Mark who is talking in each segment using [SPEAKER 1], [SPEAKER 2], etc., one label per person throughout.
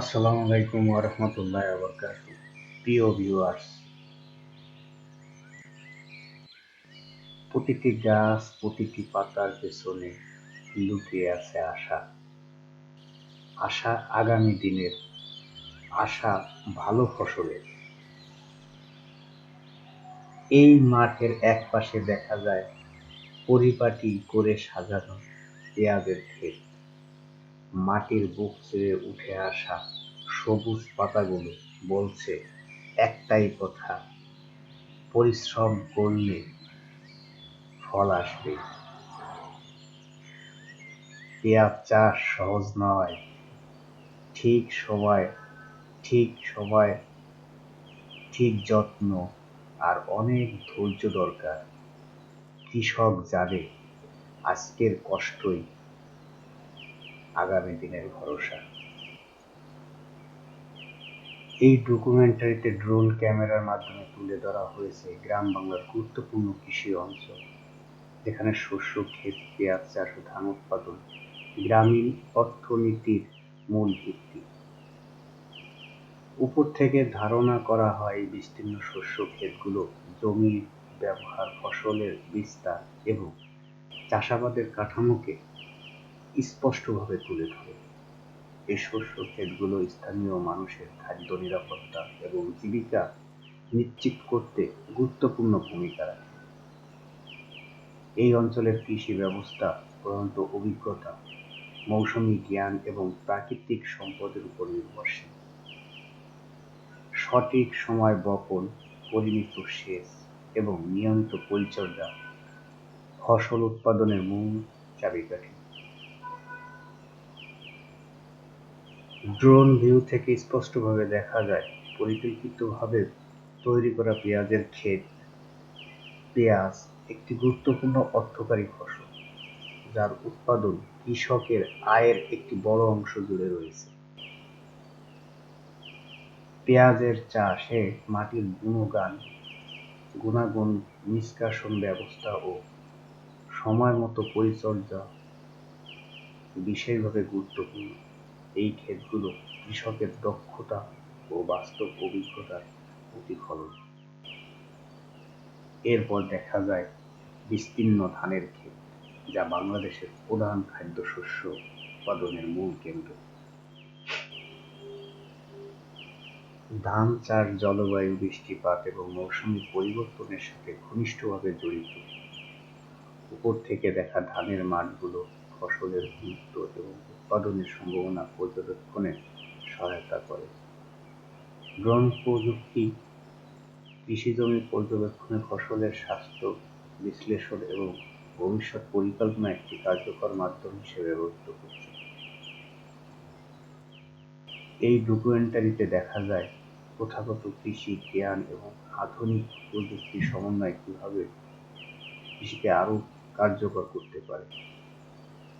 [SPEAKER 1] আসসালামু আলাইকুম ওরহমতুল্লাহ আবরকাত প্রিয় ভিউয়ার্স প্রতিটি গাছ, প্রতিটি পাতার পেছনে লুকিয়ে আছে আশা। আশা আগামী দিনের, আশা ভালো ফসলের। এই মাঠের এক পাশে দেখা যায় পরিপাটি করে সাজানো পেঁয়াজের ক্ষেত। মাটির বুক চেয়ে উঠে আসা সবুজ পাতাগুলো বলছে একটাই কথা, পরিশ্রম করলে ফল আসবে। পেঁয়াজ চাষ সহজ নয়। ঠিক সময় ঠিক সময়, ঠিক যত্ন আর অনেক ধৈর্য দরকার। কৃষক জানে আজকের কষ্টই আগামী দিনের ভরসা। এই ডকুমেন্টারিতে ড্রোন ক্যামেরার মাধ্যমে তুলে ধরা হয়েছে গ্রাম বাংলার গুরুত্বপূর্ণ কৃষি অঞ্চল, যেখানে শস্য, ক্ষেত, পেঁয়াজ, চাষ ও ধান উৎপাদন গ্রামীণ অর্থনীতির মূল ভিত্তি। উপর থেকে ধারণা করা হয় এই বিস্তীর্ণ শস্য, ক্ষেতগুলো জমির ব্যবহার, ফসলের বিস্তার এবং চাষাবাদের কাঠামোকে স্পষ্টভাবে তুলে ধরে। এই শস্য ক্ষেতগুলো স্থানীয় মানুষের খাদ্য নিরাপত্তা এবং জীবিকা নিশ্চিত করতে গুরুত্বপূর্ণ ভূমিকা রাখে। এই অঞ্চলের কৃষি ব্যবস্থা প্রধানত অভিজ্ঞতা, মৌসুমী জ্ঞান এবং প্রাকৃতিক সম্পদের উপর নির্ভরশীল। সঠিক সময় বপন, পরিমিত সেচ এবং নিয়মিত পরিচর্যা ফসল উৎপাদনের মূল চাবিকাঠি। ড্রোন ভিউ থেকে স্পষ্টভাবে দেখা যায়, পরিকল্পিতভাবে তৈরি করা পেঁয়াজের ক্ষেত। পেঁয়াজ একটি গুরুত্বপূর্ণ অর্থকারী ফসল, যার উৎপাদন কৃষকের আয়ের একটি বড় অংশ জুড়ে রয়েছে। পেঁয়াজের চাষে মাটির গুণগান, গুণাগুণ, নিষ্কাশন ব্যবস্থা ও সময় মতো পরিচর্যা বিশেষভাবে গুরুত্বপূর্ণ। এই ক্ষেতগুলো কৃষকের দক্ষতা ও বাস্তব অভিজ্ঞতার প্রতিফলন। এরপর দেখা যায় বিস্তীর্ণ ধানের ক্ষেত, যা বাংলাদেশের প্রধান খাদ্যশস্য উৎপাদনের মূল কেন্দ্র। ধান চাষ জলবায়ু বৃষ্টিপাত এবং মৌসুমি পরিবর্তনের সাথে ঘনিষ্ঠভাবে জড়িত। উপর থেকে দেখা ধানের মাঠগুলো ফসলের গুরুত্ব এবং উৎপাদনের সম্ভাবনা পর্যবেক্ষণে সহায়তা করে। ড্রোন প্রযুক্তি কৃষি জমি পর্যবেক্ষণে ফসলের স্বাস্থ্য বিশ্লেষণ এবং ভবিষ্যৎ পরিকল্পনা একটি কার্যকর মাধ্যম হিসেবে ব্যবহৃত হচ্ছে। এই ডকুমেন্টারিতে দেখা যায় প্রথাগত কৃষি জ্ঞান এবং আধুনিক প্রযুক্তির সমন্বয় কীভাবে কৃষিকে আরও কার্যকর করতে পারে।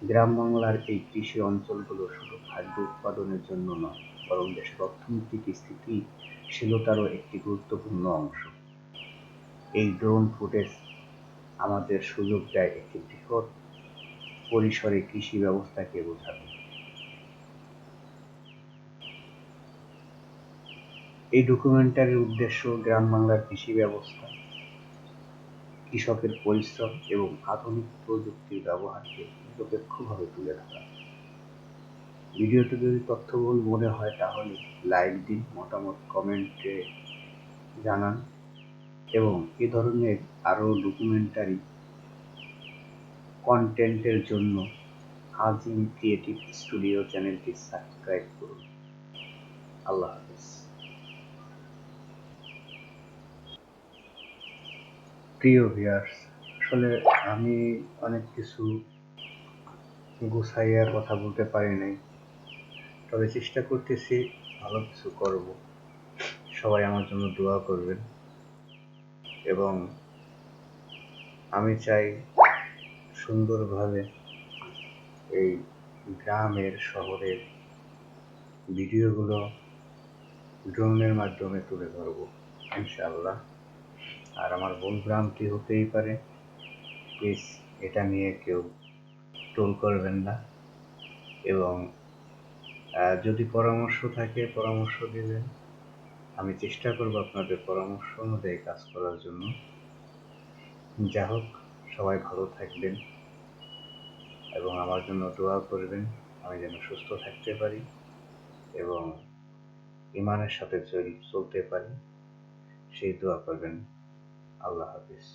[SPEAKER 1] গ্রাম বাংলার এই কৃষি অঞ্চলগুলো শুধু খাদ্য উৎপাদনের জন্য নয়, বরং দেশের অর্থনৈতিক স্থিতিশীলতারও একটি গুরুত্বপূর্ণ অংশ। এই ড্রোন ফুটেজ আমাদের সুযোগ দেয় একটি বৃহৎ পরিসরে কৃষি ব্যবস্থাকে বোঝাতে এই ডকুমেন্টারির উদ্দেশ্য গ্রাম বাংলার কৃষি ব্যবস্থা। কৃষকের পরিশ্রম এবং আধুনিক প্রযুক্তির ব্যবহারকে নিরপেক্ষভাবে তুলে ধরা। ভিডিওটি যদি তথ্যবহুল মনে হয় তাহলে লাইক দিন, মতামত কমেন্টে জানান এবং এ ধরনের আরও ডকুমেন্টারি কন্টেন্টের জন্য আজিম ক্রিয়েটিভ স্টুডিও চ্যানেলটি সাবস্ক্রাইব করুন। আল্লাহ হাফিজ। প্রিয় ভিয়ার্স আসলে আমি অনেক কিছু গুছাইয়া কথা বলতে পারি নাই। তবে চেষ্টা করতেছি ভালো কিছু করব। সবাই আমার জন্য দোয়া করবেন। এবং আমি চাই সুন্দরভাবে এই গ্রামের, শহরের ভিডিওগুলো ড্রোনের মাধ্যমে তুলে ধরবো, ইনশাআল্লাহ। আর আমার ভুল ভ্রান্তি হতেই পারে। প্লিজ এটা নিয়ে কেউ টোল করবেন না। এবং যদি পরামর্শ থাকে, পরামর্শ দিবেন। আমি চেষ্টা করব আপনাদের পরামর্শ অনুযায়ী কাজ করার জন্য। যা হোক, সবাই ভালো থাকবেন এবং আমার জন্য দোয়া করবেন। আমি যেন সুস্থ থাকতে পারি এবং ইমানের সাথে চলতে পারি। সেই দোয়া করবেন। আল্লাহ হাফিজ।